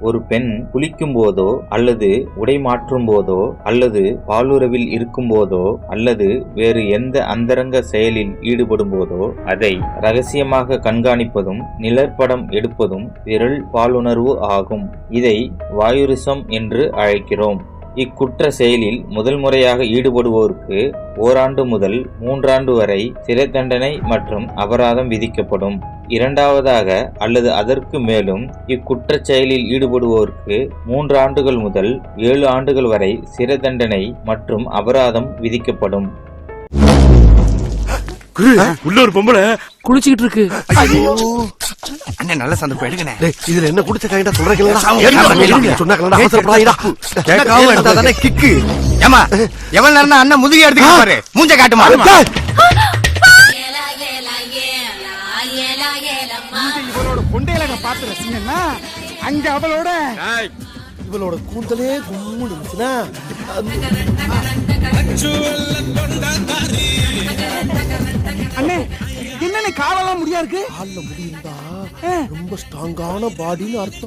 ஒரு பெண் குளிக்கும் போதோ அல்லது உடை மாற்றும் போதோ அல்லது பாலுறவில் இருக்கும் போதோ அல்லது வேறு எந்த அந்தரங்க செயலில் ஈடுபடும் போதோ அதை ரகசியமாக கண்காணிப்பதும் நிழற்படம் எடுப்பதும் விரல் பாலுணர்வு ஆகும். இதை வாயுரிசம் என்று அழைக்கிறோம். இக்குற்ற செயலில் முதல் முறையாக ஈடுபடுவோருக்கு ஓராண்டு முதல் மூன்றாண்டு வரை சிறை தண்டனை மற்றும் அபராதம் விதிக்கப்படும். இரண்டாவதாக அல்லது அதற்கு மேலும் இக்குற்றச் செயலில் ஈடுபடுவோருக்கு மூன்று ஆண்டுகள் முதல் ஏழு ஆண்டுகள் வரை சிறை தண்டனை மற்றும் அபராதம் விதிக்கப்படும். குரு உள்ள ஒரு பொம்பளை. குளிச்சுக்கிட்டு இருக்கு. அண்ணன் நல்ல சந்தர்ப்பம் எடுங்கண்ணே. டேய், இதுல என்ன குடிச்ச காயிடா சொல்றீங்களா. சொன்னாங்களா அவசரப்படாதீடா. கேட்காம எடுத்தா தானே கிக்கு? ஏமா எவ்வளவு நேரம் அண்ணன் முதுகி எடுத்துக்க பாரு. மூஞ்ச காட்டுமா? இவளோட கொண்டையில நான் பார்த்து ரசிங்கன்னா அங்க அவளோட இவளோட கூந்தலே கும்முன்னு இருந்துச்சுன்னா அண்ணே என்னண்ணே காலெல்லாம் முடியா இருக்கு? கால்ல முடியிருந்தா ரொம்ப ஸ்ட்ராங்கான பாடின்னு அர்த்தம்.